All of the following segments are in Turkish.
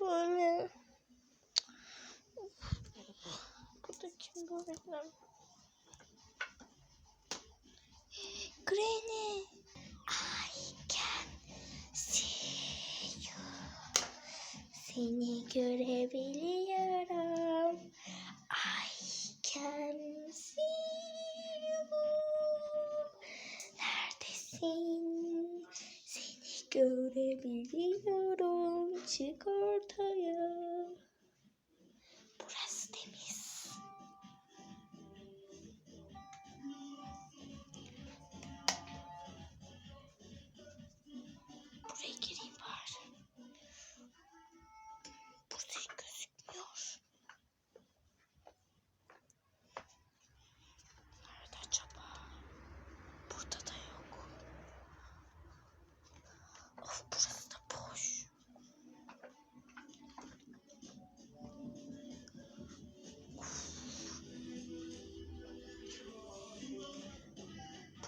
böyle? Bu da kim böyle? Granny. I can see you. Seni görebiliyorum. I can see you. Neredesin? Seni görebiliyorum. আছে কথা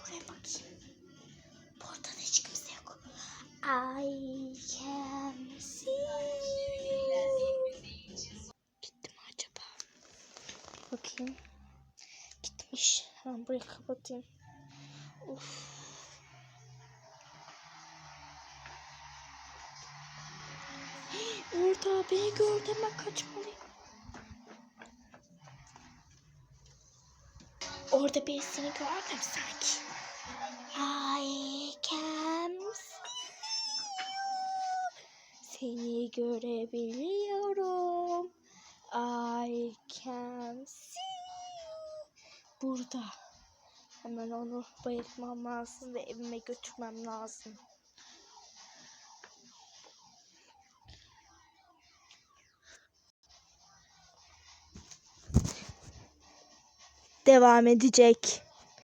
Buraya bakayım. Burada da hiç kimse yok. I can see. Gitti mi acaba? Bakayım. Gitmiş. Hemen burayı kapatayım. Uf. Orada beni gördü hemen kaçmalıyım. Orada birisini gördüm sanki. Seni görebiliyorum. I can see. Burada. Hemen onu bayıltmam lazım ve evime götürmem lazım. Devam edecek.